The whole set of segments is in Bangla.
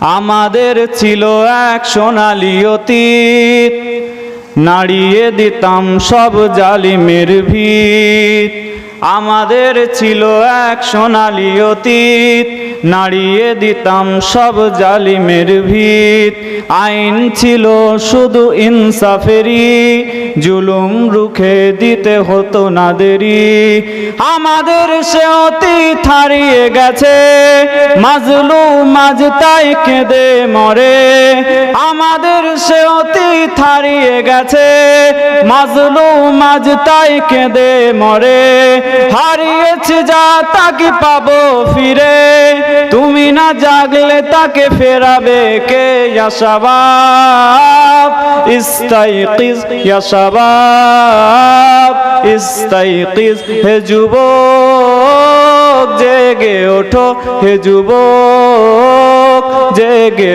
আমাদের ছিল এক সোনালি অতীত। নাড়িয়ে দিতাম সব জালিমের ভিত। আমাদের ছিল এক সোনালি অতীত। নাড়িয়ে দিতাম সব জালিমের ভিত। আইন ছিল শুধু ইনসাফেরি জুলুম রুখে দিতে হতো না দেরি। আমাদের সে অতীত হারিয়ে গেছে। মাজলু মাঝ তাই কেঁদে মরে। আমাদের সে অতীত হারিয়ে গেছে। মাজলু মাঝ তাই কেঁদে মরে। হারিয়েছে যা তাকে পাবো ফিরে। তুমি না জাগলে তাকে ফেরাবে কে ইয়াশাবাব ইস্তাইকিজ ইয়াশাবাব ইস্তাইকিস হে যুবক জেগে ওঠো হে যুবক জেগে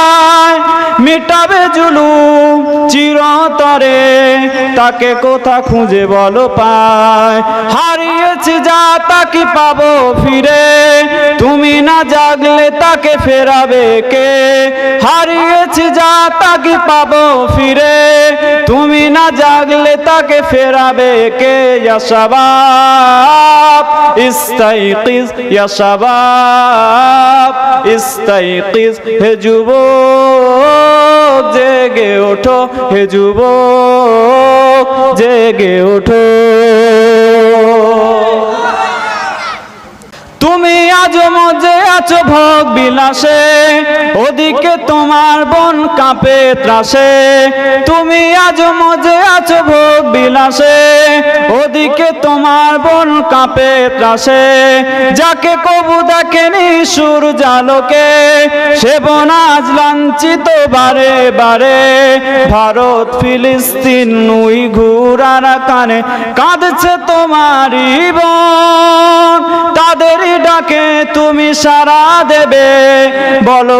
মিটাবে জুলু চিরতরে, তাকে কোথা খুঁজে বল পায়? হারিয়েছি যা তাকে পাবো ফিরে? তুমি না জাগলে তাকে ফেরাবে কে? হারিয়েছি যা, তাকে পাবো ফিরে। তুমি না জাগলে তাকে ফেরাবে কে? ইয়াশাবাব ইস্তাইকিজ ইয়াশাবাব ইস্তাইকিজ হে যুবক, জেগে ওঠো, হে যুবক, জেগে ওঠো। তুমি আজ মজে আছো ভোগ বিলাসে, ওদিকে তোমার বোন কাঁপে ত্রাসে। তুমি আজ মজে আছো ভোগ বিলাসে, ওদিকে তোমার বোন কাঁপে ত্রাসে। যাকে কবু দেখেনি সুর জালোকে সে বোন আজ লাঞ্ছিত বারে বারে। ভারত, ফিলিস্তিন নুই ঘুরারা কানে কাঁদছে তোমারই বোন। ডাকে তুমি সারা দেবে। বলো